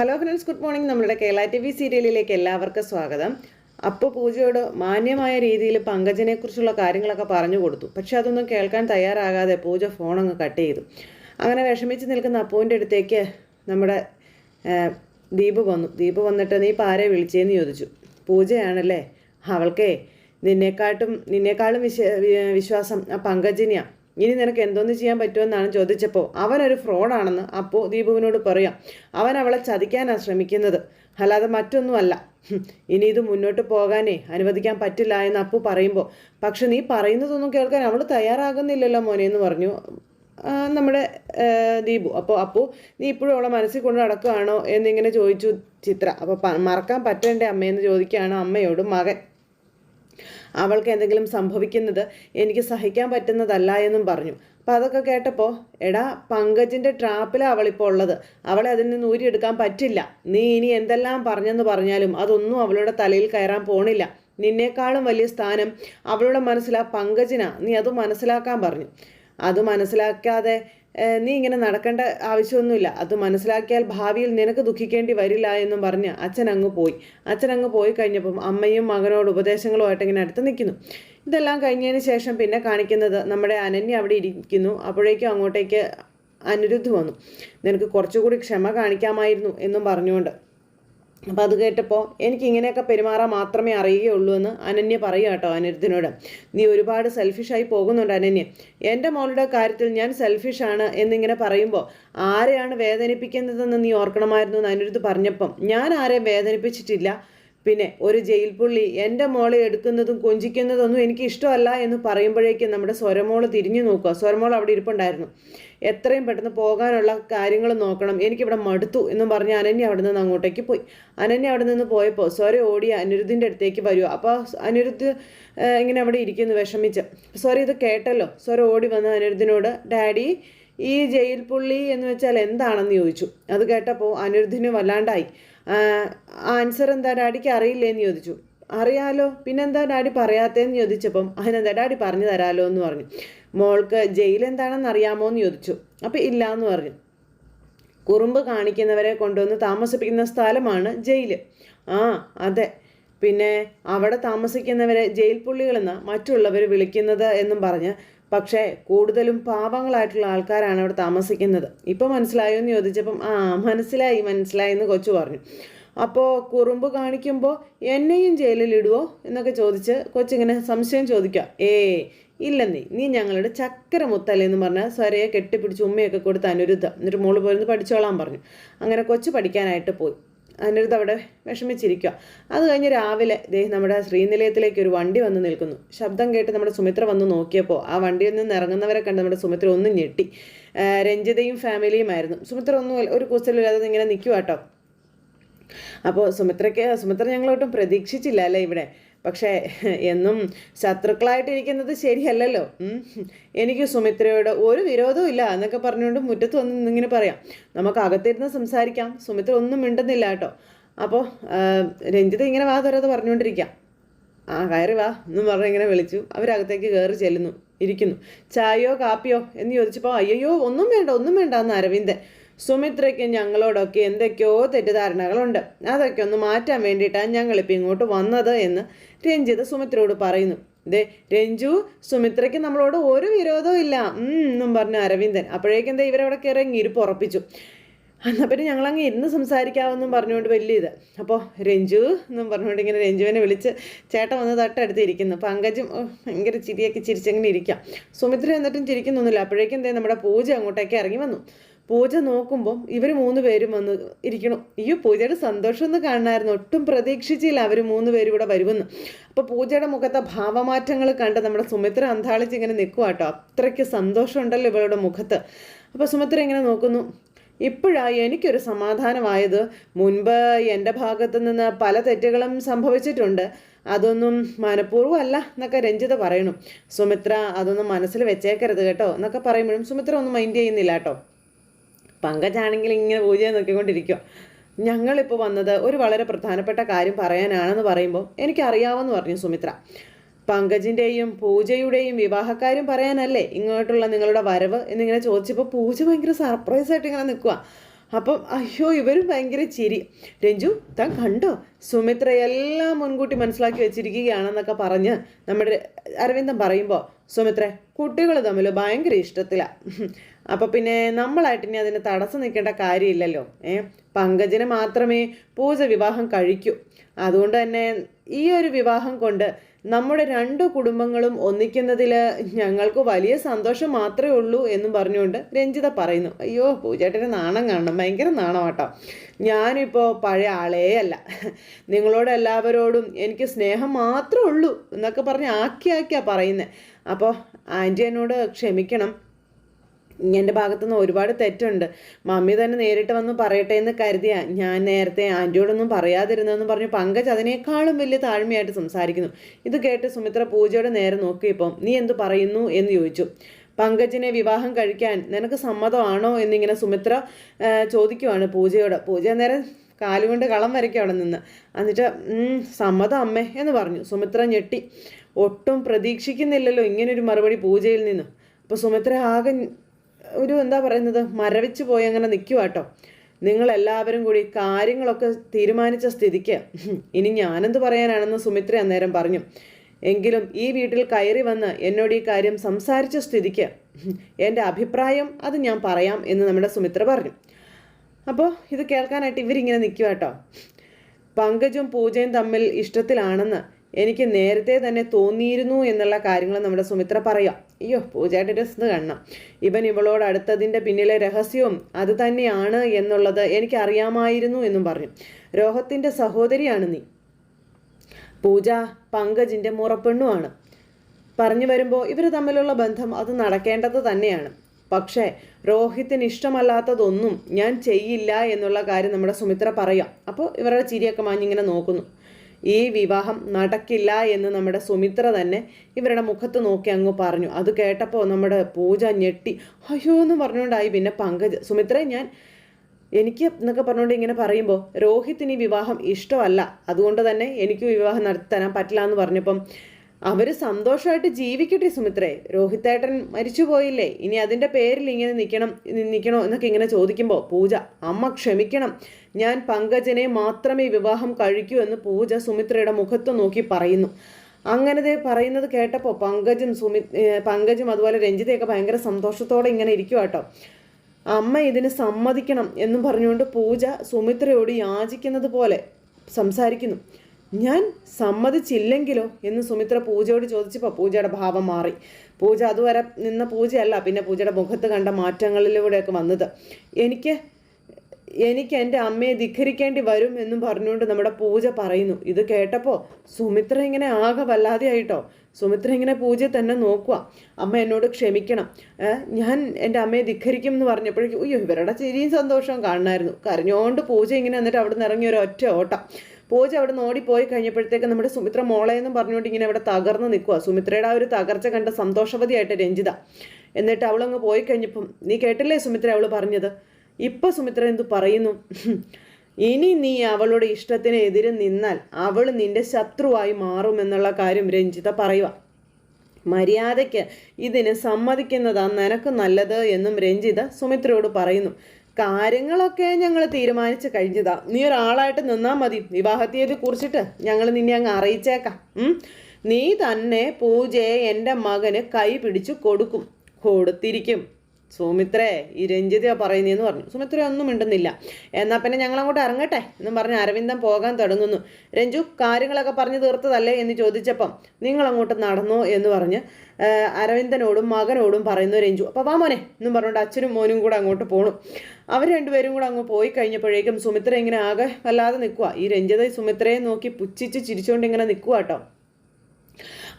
Hello friends good morning. നമ്മുടെ Kerala T V സീരിയലിലേക്ക് എല്ലാവർക്കും സ്വാഗതം. അപ്പോൾ പൂജയോട് മാന്യമായ രീതിയിൽ പങ്കജനെക്കുറിച്ചുള്ള കാര്യങ്ങളൊക്കെ പറഞ്ഞു കൊടുത്തു. പക്ഷെ അതൊന്നും കേൾക്കാൻ തയ്യാറാകാതെ പൂജ ഫോൺ അങ്ങ് കട്ട് ചെയ്തു. അങ്ങനെ വിഷമിച്ച് നിൽക്കുന്ന അപ്പുവിന്റെ അടുത്തേക്ക് നമ്മുടെ ദീപ് വന്നു. ദീപ് വന്നിട്ട് നീ ഇപ്പം ആരെ വിളിച്ചേന്ന് ചോദിച്ചു? പൂജയാണല്ലേ. അവൾക്കേ നിന്നെക്കാട്ടും നിന്നെക്കാളും വിശ്വാസം ആ പങ്കജിനെയാ. ഇനി നിനക്ക് എന്തോന്ന് ചെയ്യാൻ പറ്റുമെന്നാണ് ചോദിച്ചപ്പോൾ അവനൊരു ഫ്രോഡാണെന്ന് അപ്പോൾ ദീപുവിനോട് പറയാം. അവൻ അവളെ ചതിക്കാനാണ് ശ്രമിക്കുന്നത്. അല്ലാതെ മറ്റൊന്നുമല്ല. ഇനി ഇത് മുന്നോട്ട് പോകാനേ അനുവദിക്കാൻ പറ്റില്ല എന്ന് അപ്പു പറയുമ്പോൾ പക്ഷെ നീ പറയുന്നതൊന്നും കേൾക്കാൻ അവൾ തയ്യാറാകുന്നില്ലല്ലോ മോനെ എന്ന് പറഞ്ഞു നമ്മുടെ ദീപു. അപ്പോൾ അപ്പു നീ ഇപ്പോഴും അവളെ മനസ്സിൽ കൊണ്ട് നടക്കുകയാണോ എന്നിങ്ങനെ ചോദിച്ചു ചിത്ര. അപ്പോൾ മറക്കാൻ പറ്റേണ്ടേ അമ്മയെന്ന് ചോദിക്കുകയാണ് അമ്മയോട് മകൻ. അവൾക്ക് എന്തെങ്കിലും സംഭവിക്കുന്നത് എനിക്ക് സഹിക്കാൻ പറ്റുന്നതല്ല എന്നും പറഞ്ഞു. അപ്പോൾ അതൊക്കെ കേട്ടപ്പോൾ എടാ പങ്കജിന്റെ ട്രാപ്പിലാണ് അവളിപ്പോൾ ഉള്ളത്. അവളെ അതിൽ നിന്ന് ഊരിയെടുക്കാൻ പറ്റില്ല. നീ ഇനി എന്തെല്ലാം പറഞ്ഞെന്ന് പറഞ്ഞാലും അതൊന്നും അവളുടെ തലയിൽ കയറാൻ പോണില്ല. നിന്നേക്കാളും വലിയ സ്ഥാനം അവളുടെ മനസ്സിലാ പങ്കജിനാ. നീ അത് മനസ്സിലാക്കാൻ പറഞ്ഞു. അത് മനസ്സിലാക്കാതെ നീ ഇങ്ങനെ നടക്കേണ്ട ആവശ്യമൊന്നുമില്ല. അത് മനസ്സിലാക്കിയാൽ ഭാവിയിൽ നിനക്ക് ദുഃഖിക്കേണ്ടി വരില്ല എന്നും പറഞ്ഞ് അച്ഛൻ അങ്ങ് പോയി. അച്ഛൻ അങ്ങ് പോയി കഴിഞ്ഞപ്പം അമ്മയും മകനോട് ഉപദേശങ്ങളുമായിട്ട് ഇങ്ങനെ അടുത്ത് നിൽക്കുന്നു. ഇതെല്ലാം കഴിഞ്ഞതിന് ശേഷം പിന്നെ കാണിക്കുന്നത് നമ്മുടെ അനന്യ അവിടെ ഇരിക്കുന്നു. അപ്പോഴേക്കും അങ്ങോട്ടേക്ക് അനിരുദ്ധ് വന്നു. നിനക്ക് കുറച്ചുകൂടി ക്ഷമ കാണിക്കാമായിരുന്നു എന്നും പറഞ്ഞുകൊണ്ട് അപ്പോൾ അത് കേട്ടപ്പോൾ എനിക്ക് ഇങ്ങനെയൊക്കെ പെരുമാറാൻ മാത്രമേ അറിയുകയുള്ളൂ എന്ന് അനന്യ പറയുക കേട്ടോ അനിരുദ്ധിനോട്. നീ ഒരുപാട് സെൽഫിഷായി പോകുന്നുണ്ട് അനന്യ. എന്റെ മോളുടെ കാര്യത്തിൽ ഞാൻ സെൽഫിഷാണ് എന്നിങ്ങനെ പറയുമ്പോൾ ആരെയാണ് വേദനിപ്പിക്കുന്നതെന്ന് നീ ഓർക്കണമായിരുന്നു എന്ന് അനിരുദ്ധ് പറഞ്ഞപ്പം. ഞാൻ ആരെയും വേദനിപ്പിച്ചിട്ടില്ല. പിന്നെ ഒരു ജയിൽ പുള്ളി എന്റെ മോളെ എടുക്കുന്നതും കൊഞ്ചിക്കുന്നതൊന്നും എനിക്ക് ഇഷ്ടമല്ല എന്ന് പറയുമ്പോഴേക്കും നമ്മുടെ സ്വരമോൾ തിരിഞ്ഞു നോക്കുക. സ്വരമോൾ അവിടെ ഇരിപ്പുണ്ടായിരുന്നു. എത്രയും പെട്ടെന്ന് പോകാനുള്ള കാര്യങ്ങൾ നോക്കണം. എനിക്കിവിടെ മടുത്തു എന്നും പറഞ്ഞ് അനന്യ അവിടെ നിന്ന് അങ്ങോട്ടേക്ക് പോയി. അനന്യ അവിടെ നിന്ന് പോയപ്പോൾ സ്വര ഓടി അനിരുദ്ധിന്റെ അടുത്തേക്ക് വരുക അപ്പോൾ അനിരുദ്ധ് ഇങ്ങനെ അവിടെ ഇരിക്കുന്നു വിഷമിച്ച്. സ്വര ഇത് കേട്ടല്ലോ. സ്വര ഓടി വന്ന് അനിരുദ്ധിനോട് ഡാഡി ഈ ജയിൽ പുള്ളി എന്ന് വെച്ചാൽ എന്താണെന്ന് ചോദിച്ചു. അത് കേട്ടപ്പോൾ അനിരുദ്ധിന് വല്ലാണ്ടായി. ആൻസർ എന്താ ഡാഡിക്ക് അറിയില്ലേന്ന് ചോദിച്ചു. അറിയാലോ പിന്നെന്താ ഡാഡി പറയാത്തേന്ന് ചോദിച്ചപ്പം അതിനെന്താ ഡാഡി പറഞ്ഞു തരാലോ എന്ന് പറഞ്ഞു. മോൾക്ക് ജയിൽ എന്താണെന്ന് അറിയാമോ എന്ന് ചോദിച്ചു. അപ്പം ഇല്ല എന്ന് പറഞ്ഞു. കുറുമ്പ് കാണിക്കുന്നവരെ കൊണ്ടുവന്ന് താമസിപ്പിക്കുന്ന സ്ഥലമാണ് ജയിൽ. ആ അതെ. പിന്നെ അവിടെ താമസിക്കുന്നവരെ ജയിൽ പുള്ളികളെന്ന് മറ്റുള്ളവർ വിളിക്കുന്നത് എന്നും പറഞ്ഞ് പക്ഷേ കൂടുതലും പാവങ്ങളായിട്ടുള്ള ആൾക്കാരാണ് അവിടെ താമസിക്കുന്നത്. ഇപ്പോൾ മനസ്സിലായോ എന്ന് ചോദിച്ചപ്പം ആ മനസ്സിലായി മനസ്സിലായി എന്ന് കൊച്ചു പറഞ്ഞു. അപ്പോൾ കുറുമ്പ് കാണിക്കുമ്പോൾ എന്നെയും ജയിലിൽ ഇടുവോ? എന്നൊക്കെ ചോദിച്ച് കൊച്ചിങ്ങനെ സംശയം ചോദിക്കുക. ഏ ഇല്ലെന്നേ നീ ഞങ്ങളുടെ ചക്കര മുത്തല്ലേ? എന്ന് പറഞ്ഞാൽ സ്വരയെ കെട്ടിപ്പിടിച്ച് ഉമ്മയൊക്കെ കൊടുത്ത് അനുരുദ്ധം എന്നിട്ട് മോൾ പോയിരുന്നു പഠിച്ചോളാൻ പറഞ്ഞു. അങ്ങനെ കൊച്ചു പഠിക്കാനായിട്ട് പോയി. അനിരുദ്ധ അവിടെ വിഷമിച്ചിരിക്കുക. അത് കഴിഞ്ഞ് രാവിലെ ദേ നമ്മുടെ ശ്രീനിലയത്തിലേക്ക് ഒരു വണ്ടി വന്ന് നിൽക്കുന്നു. ശബ്ദം കേട്ട് നമ്മുടെ സുമിത്ര വന്ന് നോക്കിയപ്പോൾ ആ വണ്ടിയിൽ നിന്ന് ഇറങ്ങുന്നവരെ കണ്ട് നമ്മുടെ സുമിത്ര ഒന്ന് ഞെട്ടി. രഞ്ജിതയും ഫാമിലിയുമായിരുന്നു സുമിത്ര ഒന്നും ഒരു കൂസലില്ലാതെ ഇങ്ങനെ നിൽക്കുക കേട്ടോ അപ്പോൾ സുമിത്രയ്ക്ക് സുമിത്ര ഞങ്ങളൊട്ടും പ്രതീക്ഷിച്ചില്ല അല്ലേ ഇവിടെ? പക്ഷേ എന്നും ശത്രുക്കളായിട്ടിരിക്കുന്നത് ശരിയല്ലല്ലോ. എനിക്ക് സുമിത്രയോട് ഒരു വിരോധവും ഇല്ല എന്നൊക്കെ പറഞ്ഞുകൊണ്ട് മുറ്റത്ത് വന്ന് ഇങ്ങനെ പറയാം. നമുക്ക് അകത്തിരുന്ന് സംസാരിക്കാം. സുമിത്ര ഒന്നും മിണ്ടുന്നില്ല കേട്ടോ. അപ്പോൾ രഞ്ജിത ഇങ്ങനെ വാ തുറന്ന് പറഞ്ഞുകൊണ്ടിരിക്കാം. ആ കയറി വാ എന്നും പറഞ്ഞ് ഇങ്ങനെ വിളിച്ചു. അവരകത്തേക്ക് കയറി ചെല്ലുന്നു. ഇരിക്കുന്നു. ചായയോ കാപ്പിയോ എന്ന് ചോദിച്ചപ്പോൾ അയ്യോ ഒന്നും വേണ്ട ഒന്നും വേണ്ട എന്ന് അരവിന്ദൻ. സുമിത്രയ്ക്ക് ഞങ്ങളോടൊക്കെ എന്തൊക്കെയോ തെറ്റിദ്ധാരണകളുണ്ട്. അതൊക്കെ ഒന്ന് മാറ്റാൻ വേണ്ടിയിട്ടാണ് ഞങ്ങളിപ്പോൾ ഇങ്ങോട്ട് വന്നത് എന്ന് രഞ്ജിത്ത് സുമിത്രയോട് പറയുന്നു. ദേ രഞ്ജു സുമിത്രയ്ക്ക് നമ്മളോട് ഒരു വിരോധവും ഇല്ല. എന്നും പറഞ്ഞു അരവിന്ദൻ. അപ്പോഴേക്കും എന്താ ഇവരവിടെ കയറി ഇരിപ്പ് ഉറപ്പിച്ചു. എന്നാൽ പിന്നെ ഞങ്ങളങ്ങ് ഇരുന്ന് സംസാരിക്കാമെന്നും പറഞ്ഞുകൊണ്ട് വലിയ ഇത്. അപ്പോൾ രഞ്ജു എന്നും പറഞ്ഞുകൊണ്ട് ഇങ്ങനെ രഞ്ജുവിനെ വിളിച്ച് ചേട്ടൻ വന്ന് തട്ടടുത്തിരിക്കുന്നു പങ്കജും ഓ, ഭയങ്കര ചിരിയൊക്കെ ചിരിച്ചങ്ങനെ ഇരിക്കാം. സുമിത്ര എന്നിട്ടും ചിരിക്കുന്നൊന്നുമില്ല. അപ്പോഴേക്കും എന്തേ നമ്മുടെ പൂജ അങ്ങോട്ടേക്ക് ഇറങ്ങി വന്നു. പൂജ നോക്കുമ്പോൾ ഇവർ മൂന്ന് പേരും വന്ന് ഇരിക്കണം. അയ്യോ പൂജയുടെ സന്തോഷം ഒന്ന് കാണണമായിരുന്നു ഒട്ടും പ്രതീക്ഷിച്ചില്ല അവർ മൂന്ന് പേരും ഇവിടെ വരുമെന്ന്. അപ്പോൾ പൂജയുടെ മുഖത്തെ ഭാവമാറ്റങ്ങൾ കണ്ട് നമ്മുടെ സുമിത്ര അന്താളിച്ച് ഇങ്ങനെ നിൽക്കുക കേട്ടോ അത്രയ്ക്ക് സന്തോഷമുണ്ടല്ലോ ഇവളുടെ മുഖത്ത്. അപ്പോൾ സുമിത്ര ഇങ്ങനെ നോക്കുന്നു. ഇപ്പോഴാണ് എനിക്കൊരു സമാധാനമായത്. മുൻപ് എന്റെ ഭാഗത്തു നിന്ന് പല തെറ്റുകളും സംഭവിച്ചിട്ടുണ്ട്. അതൊന്നും മനഃപൂർവം അല്ല എന്നൊക്കെ രഞ്ജിത പറയണം സുമിത്ര അതൊന്നും മനസ്സിൽ വെച്ചേക്കരുത് കേട്ടോ എന്നൊക്കെ പറയുമ്പോഴും സുമിത്ര ഒന്നും മൈൻഡ് ചെയ്യുന്നില്ല കേട്ടോ പങ്കജാണെങ്കിൽ ഇങ്ങനെ പൂജയെ നോക്കിക്കൊണ്ടിരിക്കുക ഞങ്ങളിപ്പോൾ വന്നത് ഒരു വളരെ പ്രധാനപ്പെട്ട കാര്യം പറയാനാണെന്ന് പറയുമ്പോൾ എനിക്കറിയാമെന്ന് പറഞ്ഞു സുമിത്ര. പങ്കജിന്റെയും പൂജയുടെയും വിവാഹക്കാര്യം പറയാനല്ലേ ഇങ്ങോട്ടുള്ള നിങ്ങളുടെ വരവ് എന്നിങ്ങനെ ചോദിച്ചപ്പോൾ പൂജ ഭയങ്കര സർപ്രൈസായിട്ട് ഇങ്ങനെ നിൽക്കുക അപ്പം അയ്യോ ഇവരും ഭയങ്കര ചിരി. രഞ്ജു താൻ കണ്ടോ? സുമിത്ര എല്ലാം മുൻകൂട്ടി മനസ്സിലാക്കി വെച്ചിരിക്കുകയാണെന്നൊക്കെ പറഞ്ഞ് നമ്മുടെ അരവിന്ദൻ പറയുമ്പോൾ സുമിത്ര കുട്ടികൾ തമ്മിൽ ഭയങ്കര ഇഷ്ടത്തിലാണ് അപ്പോൾ പിന്നെ നമ്മളായിട്ട് ഇനി അതിന് തടസ്സം നിൽക്കേണ്ട കാര്യമില്ലല്ലോ. ഏ? പങ്കജിനെ മാത്രമേ പൂജ വിവാഹം കഴിക്കൂ. അതുകൊണ്ട് തന്നെ ഈ ഒരു വിവാഹം കൊണ്ട് നമ്മുടെ രണ്ട് കുടുംബങ്ങളും ഒന്നിക്കുന്നതിൽ ഞങ്ങൾക്ക് വലിയ സന്തോഷം മാത്രമേ ഉള്ളൂ എന്നും പറഞ്ഞുകൊണ്ട് രഞ്ജിത പറയുന്നു. അയ്യോ പൂജേട്ടന് നാണം കാണണം. ഭയങ്കര നാണമാട്ടോ. ഞാനിപ്പോൾ പഴയ ആളേ അല്ല. നിങ്ങളോട് എല്ലാവരോടും എനിക്ക് സ്നേഹം മാത്രമേ ഉള്ളൂ എന്നൊക്കെ പറഞ്ഞ് ആക്കി ആക്കിയാ പറയുന്നത് അപ്പോൾ ആന്റി എന്നോട് ക്ഷമിക്കണം. എന്റെ ഭാഗത്തുനിന്ന് ഒരുപാട് തെറ്റുണ്ട്. മമ്മി തന്നെ നേരിട്ട് വന്ന് പറയട്ടെ എന്ന് കരുതിയ. ഞാൻ നേരത്തെ ആന്റിയോടൊന്നും പറയാതിരുന്നതെന്ന് പറഞ്ഞു പങ്കജ് അതിനേക്കാളും വലിയ താഴ്മയായിട്ട് സംസാരിക്കുന്നു. ഇത് കേട്ട് സുമിത്ര പൂജയുടെ നേരെ നോക്കിയപ്പം നീ എന്തു പറയുന്നു? എന്ന് ചോദിച്ചു. പങ്കജിനെ വിവാഹം കഴിക്കാൻ നിനക്ക് സമ്മതമാണോ? എന്നിങ്ങനെ സുമിത്ര ചോദിക്കുവാണ് പൂജയോട്. പൂജ നേരം കാലുകൊണ്ട് കളം വരയ്ക്കും അവിടെ നിന്ന്. എന്നിട്ട് സമ്മതം അമ്മേ എന്ന് പറഞ്ഞു. സുമിത്ര ഞെട്ടി. ഒട്ടും പ്രതീക്ഷിക്കുന്നില്ലല്ലോ ഇങ്ങനൊരു മറുപടി പൂജയിൽ നിന്ന്. അപ്പോൾ സുമിത്ര ആകെ ഒരു എന്താ പറയുന്നത് മരവിച്ച് പോയി അങ്ങനെ നിൽക്കുക കേട്ടോ നിങ്ങളെല്ലാവരും കൂടി കാര്യങ്ങളൊക്കെ തീരുമാനിച്ച സ്ഥിതിക്ക് ഇനി ഞാനെന്ത് പറയാനാണെന്ന് സുമിത്ര അന്നേരം പറഞ്ഞു. എങ്കിലും ഈ വീട്ടിൽ കയറി വന്ന് എന്നോട് ഈ കാര്യം സംസാരിച്ച സ്ഥിതിക്ക് എന്റെ അഭിപ്രായം അത് ഞാൻ പറയാം എന്ന് നമ്മുടെ സുമിത്ര പറഞ്ഞു. അപ്പോൾ ഇത് കേൾക്കാനായിട്ട് ഇവരിങ്ങനെ നിൽക്കുക കേട്ടോ പങ്കജും പൂജയും തമ്മിൽ ഇഷ്ടത്തിലാണെന്ന് എനിക്ക് നേരത്തെ തന്നെ തോന്നിയിരുന്നു എന്നുള്ള കാര്യങ്ങൾ നമ്മുടെ സുമിത്ര പറയാം. അയ്യോ പൂജയുടെ രസം കാണണം. ഇവൻ ഇവളോട് അടുത്തതിന്റെ പിന്നിലെ രഹസ്യവും അത് തന്നെയാണ് എന്നുള്ളത് എനിക്കറിയാമായിരുന്നു എന്നും പറഞ്ഞു. രോഹത്തിന്റെ സഹോദരിയാണ് നീ. പൂജ പങ്കജിന്റെ മുറപ്പെണ്ണുമാണ് പറഞ്ഞു വരുമ്പോൾ ഇവർ തമ്മിലുള്ള ബന്ധം അത് നടക്കേണ്ടത് തന്നെയാണ്. പക്ഷേ രോഹിത്തിന് ഇഷ്ടമല്ലാത്തതൊന്നും ഞാൻ ചെയ്യില്ല എന്നുള്ള കാര്യം നമ്മുടെ സുമിത്ര പറയാം. അപ്പോൾ ഇവരുടെ ചിരിയൊക്കെ മാഞ്ഞിങ്ങനെ നോക്കുന്നു. ഈ വിവാഹം നടക്കില്ല എന്ന് നമ്മുടെ സുമിത്ര തന്നെ ഇവരുടെ മുഖത്ത് നോക്കി അങ്ങ് പറഞ്ഞു. അത് കേട്ടപ്പോൾ നമ്മുടെ പൂജ ഞെട്ടി. അയ്യോ എന്ന് പറഞ്ഞുകൊണ്ടായി. പിന്നെ പങ്കജ് സുമിത്ര ഞാൻ എനിക്ക് എന്നൊക്കെ പറഞ്ഞുകൊണ്ട് ഇങ്ങനെ പറയുമ്പോൾ രോഹിത്തിന് ഈ വിവാഹം ഇഷ്ടമല്ല. അതുകൊണ്ട് തന്നെ എനിക്ക് വിവാഹം നടത്തി തരാൻ പറ്റില്ല എന്ന് പറഞ്ഞപ്പം അവർ സന്തോഷമായിട്ട് ജീവിക്കട്ടെ സുമിത്രേ. രോഹിത്തേട്ടൻ മരിച്ചുപോയില്ലേ. ഇനി അതിന്റെ പേരിൽ ഇങ്ങനെ നിൽക്കണം നിൽക്കണോ എന്നൊക്കെ ഇങ്ങനെ ചോദിക്കുമ്പോൾ പൂജ അമ്മ ക്ഷമിക്കണം. ഞാൻ പങ്കജനെ മാത്രമേ വിവാഹം കഴിക്കൂ എന്ന് പൂജ സുമിത്രയുടെ മുഖത്ത് നോക്കി പറയുന്നു. അങ്ങനത്തെ പറയുന്നത് കേട്ടപ്പോൾ പങ്കജും സുമി പങ്കജും അതുപോലെ രഞ്ജിതയൊക്കെ ഭയങ്കര സന്തോഷത്തോടെ ഇങ്ങനെ ഇരിക്കുക കേട്ടോ അമ്മ ഇതിന് സമ്മതിക്കണം എന്നും പറഞ്ഞുകൊണ്ട് പൂജ സുമിത്രയോട് യാചിക്കുന്നത് പോലെ സംസാരിക്കുന്നു. ഞാൻ സമ്മതിച്ചില്ലെങ്കിലോ എന്ന് സുമിത്ര പൂജയോട് ചോദിച്ചപ്പോൾ പൂജയുടെ ഭാവം മാറി. പൂജ അതുവരെ നിന്ന പൂജയല്ല പിന്നെ പൂജയുടെ മുഖത്ത് കണ്ട മാറ്റങ്ങളിലൂടെയൊക്കെ വന്നത്. എനിക്ക് എനിക്ക് എന്റെ അമ്മയെ ധിഖരിക്കേണ്ടി വരും എന്നും പറഞ്ഞുകൊണ്ട് നമ്മുടെ പൂജ പറയുന്നു. ഇത് കേട്ടപ്പോൾ സുമിത്ര ഇങ്ങനെ ആകെ വല്ലാതെ ആയിട്ടോ സുമിത്ര ഇങ്ങനെ പൂജ തന്നെ നോക്കുക അമ്മ എന്നോട് ക്ഷമിക്കണം. ഞാൻ എന്റെ അമ്മയെ ധിഖരിക്കും എന്ന് പറഞ്ഞപ്പോഴേക്കും അയ്യോ ഇവരുടെ ചിരിയും സന്തോഷവും കാണണമായിരുന്നു കരഞ്ഞോണ്ട് പൂജ ഇങ്ങനെ എന്നിട്ട് അവിടെ നിന്ന് ഇറങ്ങിയ ഒരു ഒറ്റ ഓട്ടം. പൂജ അവിടെ നിന്ന് ഓടിപ്പോയി കഴിഞ്ഞപ്പോഴത്തേക്ക് നമ്മുടെ സുമിത്ര മോളെ എന്നും പറഞ്ഞുകൊണ്ട് ഇങ്ങനെ അവിടെ തകർന്ന് നിൽക്കുക സുമിത്രയുടെ ആ ഒരു തകർച്ച കണ്ട സന്തോഷവതിയായിട്ട് രഞ്ജിത. എന്നിട്ട് അവളങ്ങ് പോയി കഴിഞ്ഞപ്പം നീ കേട്ടില്ലേ സുമിത്ര അവൾ പറഞ്ഞത്? ഇപ്പൊ സുമിത്ര എന്തു പറയുന്നു? ഇനി നീ അവളുടെ ഇഷ്ടത്തിന് എതിരെ നിന്നാൽ അവൾ നിന്റെ ശത്രുവായി മാറുമെന്നുള്ള കാര്യം രഞ്ജിത പറയുക മര്യാദയ്ക്ക് ഇതിന് സമ്മതിക്കുന്നതാണ് നിനക്ക് നല്ലത് എന്നും രഞ്ജിത സുമിത്രയോട് പറയുന്നു. കാര്യങ്ങളൊക്കെ ഞങ്ങൾ തീരുമാനിച്ചു കഴിഞ്ഞതാ. നീ ഒരാളായിട്ട് നിന്നാൽ മതി. വിവാഹ തീയതി കുറിച്ചിട്ട് ഞങ്ങൾ നിന്നെ അങ്ങ് അറിയിച്ചേക്കാം. നീ തന്നെ പൂജയെ എന്റെ മകന് കൈ പിടിച്ചു കൊടുക്കും. കൊടുത്തിരിക്കും. സുമിത്രേ ഈ രഞ്ജിതയാ പറയുന്നതെന്ന് പറഞ്ഞു. സുമിത്ര ഒന്നും മിണ്ടുന്നില്ല. എന്നാൽ പിന്നെ ഞങ്ങൾ അങ്ങോട്ട് ഇറങ്ങട്ടെ എന്നും പറഞ്ഞ് അരവിന്ദൻ പോകാൻ തുടങ്ങുന്നു. രഞ്ജു കാര്യങ്ങളൊക്കെ പറഞ്ഞു തീർത്തതല്ലേ എന്ന് ചോദിച്ചപ്പം നിങ്ങൾ അങ്ങോട്ട് നടന്നോ എന്ന് പറഞ്ഞ് അരവിന്ദനോടും മകനോടും പറയുന്നു രഞ്ജു അപ്പോൾ വാ മോനെ എന്നും പറഞ്ഞുകൊണ്ട് അച്ഛനും മോനും കൂടെ അങ്ങോട്ട് പോകണം അവർ രണ്ടുപേരും കൂടെ അങ്ങ് പോയി കഴിഞ്ഞപ്പോഴേക്കും സുമിത്ര ഇങ്ങനെ ആകെ വല്ലാതെ നിൽക്കുക ഈ രഞ്ജിത സുമിത്രയെ നോക്കി പുച്ഛിച്ച് ചിരിച്ചുകൊണ്ട് ഇങ്ങനെ നിൽക്കുക കേട്ടോ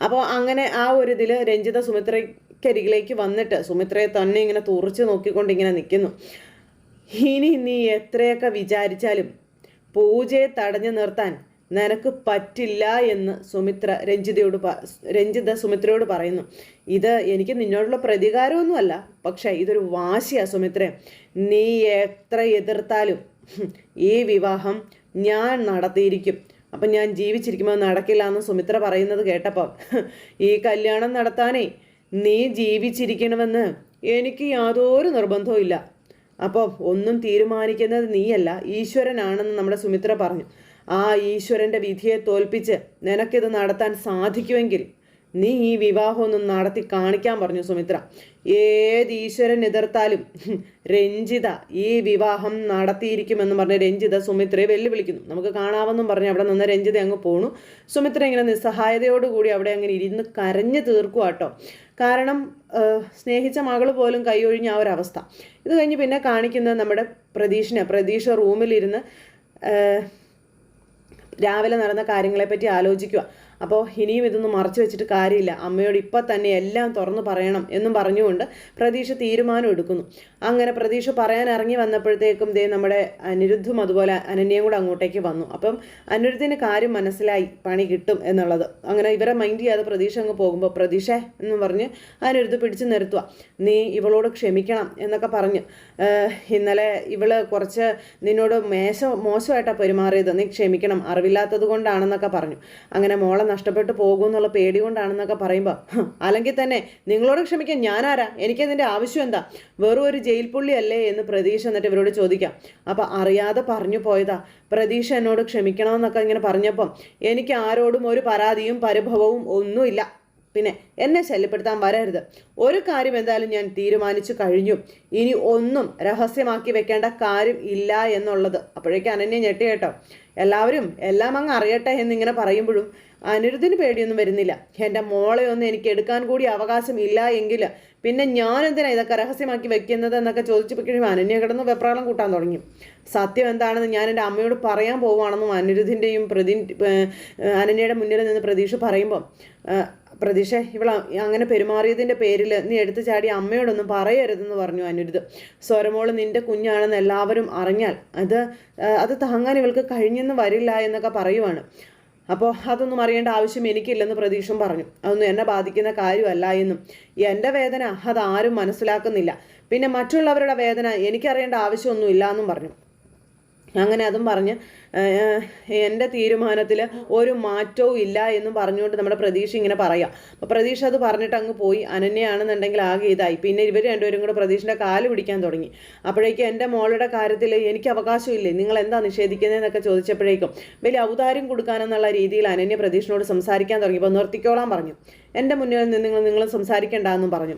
അപ്പോൾ അങ്ങനെ ആ ഒരു ഇതിൽ രഞ്ജിത സുമിത്രയ്ക്കരികിലേക്ക് വന്നിട്ട് സുമിത്രയെ തന്നെ ഇങ്ങനെ തുറച്ച് നോക്കിക്കൊണ്ട് ഇങ്ങനെ നിൽക്കുന്നു ഇനി നീ എത്രയൊക്കെ വിചാരിച്ചാലും പൂജയെ തടഞ്ഞു നിർത്താൻ നിനക്ക് പറ്റില്ല എന്ന് സുമിത്ര രഞ്ജിതയോട് രഞ്ജിത സുമിത്രയോട് പറയുന്നു. ഇത് എനിക്ക് നിന്നോടുള്ള പ്രതികാരമൊന്നുമല്ല പക്ഷേ ഇതൊരു വാശിയാ സുമിത്ര. നീ എത്ര എതിർത്താലും ഈ വിവാഹം ഞാൻ നടത്തിയിരിക്കും. അപ്പം ഞാൻ ജീവിച്ചിരിക്കുമ്പോൾ നടക്കില്ല എന്ന് സുമിത്ര പറയുന്നത് കേട്ടപ്പോൾ ഈ കല്യാണം നടത്താനേ നീ ജീവിച്ചിരിക്കണമെന്ന് എനിക്ക് യാതൊരു നിർബന്ധവും അപ്പോൾ ഒന്നും തീരുമാനിക്കുന്നത് നീയല്ല ഈശ്വരനാണെന്ന് നമ്മുടെ സുമിത്ര പറഞ്ഞു. ആ ഈശ്വരന്റെ വിധിയെ തോൽപ്പിച്ച് നിനക്കിത് നടത്താൻ സാധിക്കുമെങ്കിൽ നീ ഈ വിവാഹമൊന്നും നടത്തി കാണിക്കാൻ പറഞ്ഞു സുമിത്ര. ഏത് ഈശ്വരൻ എതിർത്താലും രഞ്ജിത ഈ വിവാഹം നടത്തിയിരിക്കുമെന്ന് പറഞ്ഞ് രഞ്ജിത സുമിത്രയെ വെല്ലുവിളിക്കുന്നു. നമുക്ക് കാണാമെന്നും പറഞ്ഞ് അവിടെ നിന്ന് രഞ്ജിത അങ്ങ് പോണു. സുമിത്ര ഇങ്ങനെ നിസ്സഹായതയോടുകൂടി അവിടെ അങ്ങനെ ഇരുന്ന് കരഞ്ഞു തീർക്കുവാട്ടോ കാരണം സ്നേഹിച്ച മകൾ പോലും കൈയൊഴിഞ്ഞ ആ ഒരു അവസ്ഥ ഇത് കഴിഞ്ഞ് പിന്നെ കാണിക്കുന്നത് നമ്മുടെ പ്രതീഷിനെ. പ്രതീക്ഷ റൂമിലിരുന്ന് രാവിലെ നടന്ന കാര്യങ്ങളെപ്പറ്റി ആലോചിക്കുക അപ്പോൾ ഇനിയും ഇതൊന്നും മറച്ചു വെച്ചിട്ട് കാര്യമില്ല. അമ്മയോട് ഇപ്പം തന്നെ എല്ലാം തുറന്നു പറയണം എന്നും പറഞ്ഞുകൊണ്ട് പ്രതീക്ഷ തീരുമാനം എടുക്കുന്നു. അങ്ങനെ പ്രതീക്ഷ പറയാൻ ഇറങ്ങി വന്നപ്പോഴത്തേക്കും ദേ നമ്മുടെ അനിരുദ്ധും അതുപോലെ അനന്യയും കൂടെ അങ്ങോട്ടേക്ക് വന്നു. അപ്പം അനിരുദ്ധിന് കാര്യം മനസ്സിലായി. പണി കിട്ടും എന്നുള്ളത്. അങ്ങനെ ഇവരെ മൈൻഡ് ചെയ്യാതെ പ്രതീക്ഷ അങ്ങ് പോകുമ്പോൾ പ്രതീക്ഷ എന്ന് പറഞ്ഞ് അനിരുദ്ധ് പിടിച്ചു നിർത്തുക നീ ഇവളോട് ക്ഷമിക്കണം എന്നൊക്കെ പറഞ്ഞ്. ഇന്നലെ ഇവൾ കുറച്ച് നിന്നോട് മേശ മോശമായിട്ടാണ് പെരുമാറിയത്. നീ ക്ഷമിക്കണം. അറിവില്ലാത്തത് കൊണ്ടാണെന്നൊക്കെ പറഞ്ഞു. അങ്ങനെ മോളെ നഷ്ടപ്പെട്ടു പോകും എന്നുള്ള പേടി കൊണ്ടാണെന്നൊക്കെ പറയുമ്പോൾ "ഹ്, അല്ലെങ്കിൽ തന്നെ നിങ്ങളോട് ക്ഷമിക്കാൻ ഞാനാരാ? എനിക്കതിന്റെ ആവശ്യം എന്താ? വെറും ഒരു ജയിൽ പുള്ളിയല്ലേ എന്ന് പ്രതീക്ഷ എന്നിട്ട് ഇവരോട് ചോദിക്കാം. അപ്പം അറിയാതെ പറഞ്ഞു പോയതാ. പ്രതീക്ഷ എന്നോട് ക്ഷമിക്കണമെന്നൊക്കെ ഇങ്ങനെ പറഞ്ഞപ്പം എനിക്ക് ആരോടും ഒരു പരാതിയും പരിഭവവും ഒന്നുമില്ല. പിന്നെ എന്നെ ശല്യപ്പെടുത്താൻ വരരുത്. ഒരു കാര്യം എന്തായാലും ഞാൻ തീരുമാനിച്ചു കഴിഞ്ഞു. ഇനി ഒന്നും രഹസ്യമാക്കി വെക്കേണ്ട കാര്യം ഇല്ല എന്നുള്ളത്. അപ്പോഴേക്കും അനന്യ ഞെട്ടി കേട്ടോ. എല്ലാവരും എല്ലാം അങ്ങ് അറിയട്ടെ എന്നിങ്ങനെ പറയുമ്പോഴും അനിരുദ്ധിന് പേടിയൊന്നും വരുന്നില്ല. എന്റെ മോളെ ഒന്നും എനിക്ക് എടുക്കാൻ കൂടി അവകാശം ഇല്ല എങ്കിൽ പിന്നെ ഞാൻ എന്തിനാ ഇതൊക്കെ രഹസ്യമാക്കി വെക്കുന്നത് എന്നൊക്കെ ചോദിച്ചപ്പോൾ കഴിയുമ്പോൾ അനന്യ കിടന്ന് വെപ്രാളം കൂട്ടാൻ തുടങ്ങി. സത്യം എന്താണെന്ന് ഞാൻ എന്റെ അമ്മയോട് പറയാൻ പോവുകയാണെന്നും അനിരുദ്ധിന്റെയും പ്രതി അനന്യയുടെ മുന്നിൽ നിന്ന് പ്രതീക്ഷ പറയുമ്പോൾ പ്രതീക്ഷ ഇവൾ അങ്ങനെ പെരുമാറിയതിന്റെ പേരിൽ നീ എടുത്തു ചാടി അമ്മയോടൊന്നും പറയരുതെന്ന് പറഞ്ഞു അനിരുദ്ധ്. സ്വരമോൾ നിന്റെ കുഞ്ഞാണെന്ന് എല്ലാവരും അറിഞ്ഞാൽ അത് അത് താങ്ങാൻ ഇവൾക്ക് കഴിഞ്ഞെന്ന് വരില്ല എന്നൊക്കെ പറയുവാണ്. അപ്പോൾ അതൊന്നും അറിയേണ്ട ആവശ്യം എനിക്കില്ലെന്ന് പ്രതീക്ഷം പറഞ്ഞു. അതൊന്നും എന്നെ ബാധിക്കുന്ന കാര്യമല്ല എന്നും. എന്റെ വേദന അതാരും മനസ്സിലാക്കുന്നില്ല. പിന്നെ മറ്റുള്ളവരുടെ വേദന എനിക്കറിയേണ്ട ആവശ്യമൊന്നുമില്ല എന്നും പറഞ്ഞു. അങ്ങനെ അതും പറഞ്ഞ് എന്റെ തീരുമാനത്തിൽ ഒരു മാറ്റവും ഇല്ല എന്നും പറഞ്ഞുകൊണ്ട് നമ്മുടെ പ്രതീക്ഷ ഇങ്ങനെ പറയാം. അപ്പോൾ പ്രതീക്ഷ അത് പറഞ്ഞിട്ട് അങ്ങ് പോയി. അനന്യയാണെന്നുണ്ടെങ്കിൽ ആകെ ഇതായി. പിന്നെ ഇവർ രണ്ടുപേരും കൂടെ പ്രതീക്ഷന്റെ കാൽ പിടിക്കാൻ തുടങ്ങി. അപ്പോഴേക്കും എന്റെ മോളുടെ കാര്യത്തിൽ എനിക്ക് അവകാശമില്ലേ? നിങ്ങൾ എന്താ നിഷേധിക്കുന്നതെന്നൊക്കെ ചോദിച്ചപ്പോഴേക്കും വലിയ ഔദാര്യം കൊടുക്കാനെന്നുള്ള രീതിയിൽ അനന്യ പ്രതീക്ഷനോട് സംസാരിക്കാൻ തുടങ്ങിയപ്പോൾ നിർത്തിക്കോളാൻ പറഞ്ഞു. എന്റെ മുന്നിൽ നിന്ന് നിങ്ങൾ നിങ്ങൾ സംസാരിക്കേണ്ടെന്നും പറഞ്ഞു.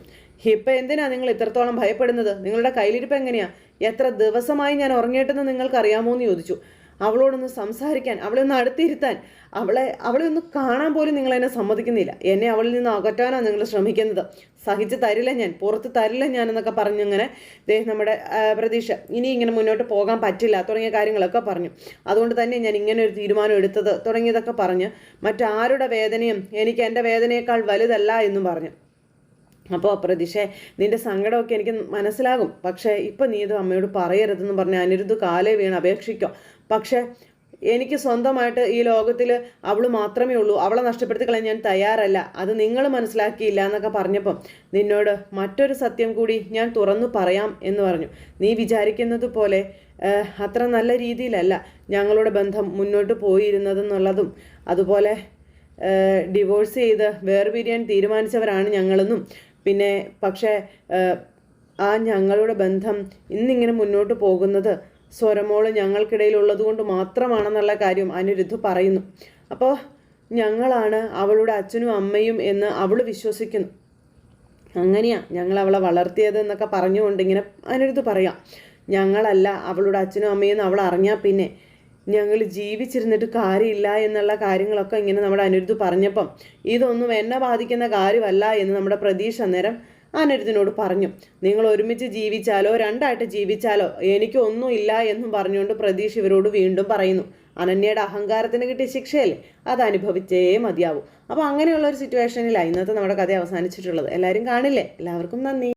ഇപ്പം എന്തിനാ നിങ്ങൾ ഇത്രത്തോളം ഭയപ്പെടുന്നത്? നിങ്ങളുടെ കയ്യിലിരിപ്പ് എങ്ങനെയാ? എത്ര ദിവസമായി ഞാൻ ഉറങ്ങിയിട്ടെന്ന് നിങ്ങൾക്ക് അറിയാമോ എന്ന് ചോദിച്ചു. അവളോടൊന്ന് സംസാരിക്കാൻ അവളെ ഒന്ന് അടുത്തിരുത്താൻ അവളെ അവളെ ഒന്ന് കാണാൻ പോലും നിങ്ങൾ എന്നെ സമ്മതിക്കുന്നില്ല. എന്നെ അവളിൽ നിന്ന് അകറ്റാനാണ് നിങ്ങൾ ശ്രമിക്കുന്നത്. സഹിച്ച് തരില്ല ഞാൻ പുറത്ത് തരില്ല ഞാൻ എന്നൊക്കെ പറഞ്ഞിങ്ങനെ ദേ നമ്മുടെ പ്രതീക്ഷ ഇനി ഇങ്ങനെ മുന്നോട്ട് പോകാൻ പറ്റില്ല തുടങ്ങിയ കാര്യങ്ങളൊക്കെ പറഞ്ഞു. അതുകൊണ്ട് തന്നെ ഞാൻ ഇങ്ങനെ ഒരു തീരുമാനം എടുത്തത് തുടങ്ങിയതൊക്കെ പറഞ്ഞ് മറ്റാരുടെ വേദനയും എനിക്ക് എന്റെ വേദനയേക്കാൾ വലുതല്ല എന്നും പറഞ്ഞു. അപ്പോൾ പ്രതീക്ഷ നിന്റെ സങ്കടമൊക്കെ എനിക്ക് മനസ്സിലാകും. പക്ഷേ ഇപ്പം നീ ഇത് അമ്മയോട് പറയരുതെന്ന് പറഞ്ഞ് അനിരുദ്ധ കാലേ വീണ് അപേക്ഷിക്കും. പക്ഷേ എനിക്ക് സ്വന്തമായിട്ട് ഈ ലോകത്തിൽ അവൾ മാത്രമേ ഉള്ളൂ. അവളെ നഷ്ടപ്പെടുത്തി കളയാൻ ഞാൻ തയ്യാറല്ല. അത് നിങ്ങൾ മനസ്സിലാക്കിയില്ല എന്നൊക്കെ പറഞ്ഞപ്പം നിന്നോട് മറ്റൊരു സത്യം കൂടി ഞാൻ തുറന്നു പറയാം എന്ന് പറഞ്ഞു. നീ വിചാരിക്കുന്നത് പോലെ അത്ര നല്ല രീതിയിലല്ല ഞങ്ങളുടെ ബന്ധം മുന്നോട്ട് പോയിരുന്നതെന്നുള്ളതും അതുപോലെ ഡിവോഴ്സ് ചെയ്ത് വേർപിരിയാൻ തീരുമാനിച്ചവരാണ് ഞങ്ങളെന്നും പിന്നെ പക്ഷേ ആ ഞങ്ങളുടെ ബന്ധം ഇന്നിങ്ങനെ മുന്നോട്ട് പോകുന്നത് സ്വരമോൾ ഞങ്ങൾക്കിടയിലുള്ളത് കൊണ്ട് മാത്രമാണെന്നുള്ള കാര്യം അനിരുദ്ധ പറയുന്നു. അപ്പോൾ ഞങ്ങളാണ് അവളുടെ അച്ഛനും അമ്മയും എന്ന് അവൾ വിശ്വസിക്കുന്നു. അങ്ങനെയാ ഞങ്ങൾ അവളെ വളർത്തിയത് എന്നൊക്കെ പറഞ്ഞുകൊണ്ട് ഇങ്ങനെ അനിരുദ്ധ പറയാം. ഞങ്ങളല്ല അവളുടെ അച്ഛനും അമ്മയും അവൾ അറിഞ്ഞാൽ പിന്നെ ഞങ്ങൾ ജീവിച്ചിരുന്നിട്ട് കാര്യമില്ല എന്നുള്ള കാര്യങ്ങളൊക്കെ ഇങ്ങനെ നമ്മുടെ അനിരുദ്ധ് പറഞ്ഞപ്പം ഇതൊന്നും എന്നെ ബാധിക്കുന്ന കാര്യമല്ല എന്ന് നമ്മുടെ പ്രതീക്ഷ അന്നേരം അനിരുദ്ധിനോട് പറഞ്ഞു. നിങ്ങൾ ഒരുമിച്ച് ജീവിച്ചാലോ രണ്ടായിട്ട് ജീവിച്ചാലോ എനിക്കൊന്നും ഇല്ല എന്നും പറഞ്ഞുകൊണ്ട് പ്രതീക്ഷ ഇവരോട് വീണ്ടും പറയുന്നു. അനന്യയുടെ അഹങ്കാരത്തിന് കിട്ടിയ ശിക്ഷയല്ലേ? അത് അനുഭവിച്ചേ മതിയാവും. അപ്പോൾ അങ്ങനെയുള്ള ഒരു സിറ്റുവേഷനിലാണ് ഇന്നത്തെ നമ്മുടെ കഥ അവസാനിച്ചിട്ടുള്ളത്. എല്ലാവരും കാണില്ലേ? എല്ലാവർക്കും നന്ദി.